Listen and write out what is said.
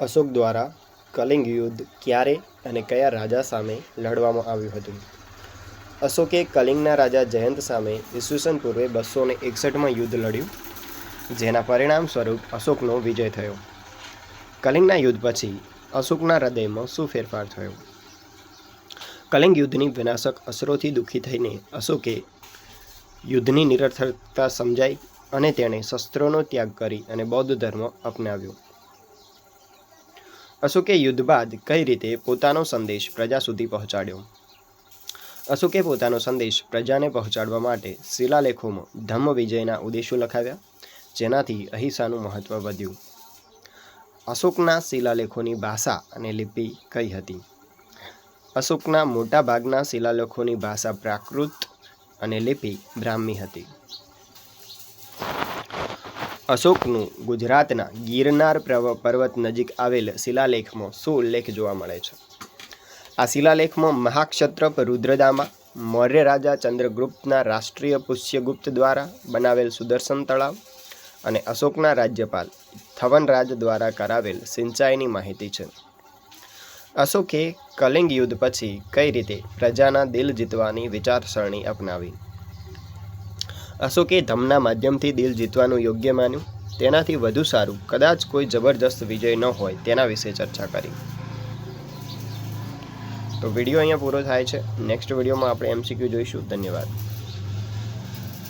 અશોક દ્વારા કલિંગ યુદ્ધ ક્યારે અને કયા રાજા સામે લડવામાં આવ્યું હતું? અશોકે કલિંગના રાજા જયંત સામે ઈસવીસન પૂર્વે બસો ને એકસઠમાં યુદ્ધ લડ્યું, જેના પરિણામ સ્વરૂપ અશોકનો વિજય થયો. કલિંગના યુદ્ધ પછી અશોકના હૃદયમાં શું ફેરફાર થયો? કલિંગ યુદ્ધની વિનાશક અસરોથી દુઃખી થઈને અશોકે યુદ્ધની નિરર્થકતા સમજાઈ અને તેણે શસ્ત્રોનો ત્યાગ કરી અને બૌદ્ધ ધર્મ અપનાવ્યો. અશોકે યુદ્ધ બાદ કઈ રીતે પોતાનો સંદેશ પ્રજા સુધી પહોંચાડ્યો? અશોકે પોતાનો સંદેશ પ્રજાને પહોંચાડવા માટે શિલાલેખોમાં ધમ્મ વિજયના ઉદ્દેશો લખાવ્યા, જેનાથી અહિંસાનું મહત્વ વધ્યું. અશોકના શિલાલેખોની ભાષા અને લિપિ કઈ હતી? અશોકના મોટાભાગના શિલાલેખોની ભાષા પ્રાકૃત અને લિપિ બ્રાહ્મી હતી. અશોકનું ગુજરાતના ગિરનાર પ્રવ- પર્વત નજીક આવેલ શિલાલેખમાં શું ઉલ્લેખ જોવા મળે છે? આ શિલાલેખમાં મહાક્ષત્રપ રુદ્રદામા, મૌર્ય રાજા ચંદ્રગુપ્તના રાષ્ટ્રીય પુષ્યગુપ્ત દ્વારા બનાવેલ સુદર્શન તળાવ અને અશોકના રાજ્યપાલ થવનરાજ દ્વારા કરાવેલ સિંચાઈની માહિતી છે. અશોકે કલિંગ યુદ્ધ પછી કઈ રીતે પ્રજાના દિલ જીતવાની વિચારસરણી અપનાવી? અશોકે ધમના માધ્યમથી દિલ જીતવાનું યોગ્ય માન્યું. તેનાથી વધુ સારું, કદાચ કોઈ જબરજસ્ત વિજય ન હોય તેના વિશે ચર્ચા કરી. તો વીડિયો અહીંયા પૂરો થાય છે. નેક્સ્ટ વિડીયોમાં આપણે એમસીક્યુ જોઈશું. ધન્યવાદ.